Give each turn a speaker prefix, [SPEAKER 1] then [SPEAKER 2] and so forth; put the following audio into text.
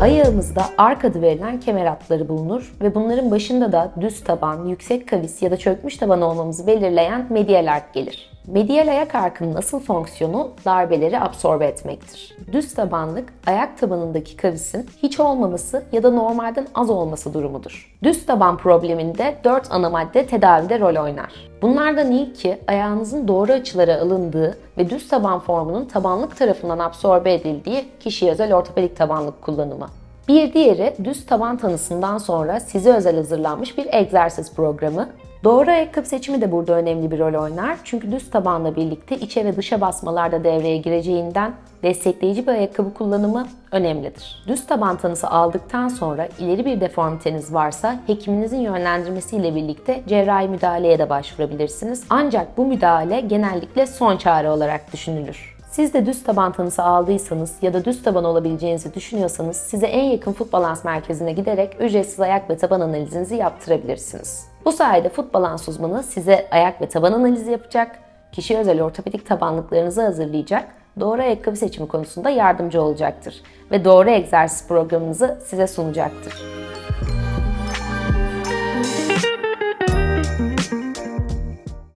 [SPEAKER 1] Ayağımızda ark adı verilen kemer hatları bulunur ve bunların başında da düz taban, yüksek kavis ya da çökmüş taban olmamızı belirleyen medial ark gelir. Medial ayak arkının asıl fonksiyonu darbeleri absorbe etmektir. Düz tabanlık ayak tabanındaki kavisin hiç olmaması ya da normalden az olması durumudur. Düz taban probleminde 4 ana madde tedavide rol oynar. Bunlardan ilki ayağınızın doğru açılara alındığı ve düz taban formunun tabanlık tarafından absorbe edildiği kişiye özel ortopedik tabanlık kullanımı. Bir diğeri düz taban tanısından sonra size özel hazırlanmış bir egzersiz programı. Doğru ayakkabı seçimi de burada önemli bir rol oynar. Çünkü düz tabanla birlikte içe ve dışa basmalar da devreye gireceğinden destekleyici bir ayakkabı kullanımı önemlidir. Düz taban tanısı aldıktan sonra ileri bir deformiteniz varsa hekiminizin yönlendirmesiyle birlikte cerrahi müdahaleye de başvurabilirsiniz. Ancak bu müdahale genellikle son çare olarak düşünülür. Siz de düz taban tanısı aldıysanız ya da düz taban olabileceğinizi düşünüyorsanız size en yakın Foot Balance merkezine giderek ücretsiz ayak ve taban analizinizi yaptırabilirsiniz. Bu sayede Foot Balance uzmanı size ayak ve taban analizi yapacak, kişiye özel ortopedik tabanlıklarınızı hazırlayacak, doğru ayakkabı seçimi konusunda yardımcı olacaktır ve doğru egzersiz programınızı size sunacaktır.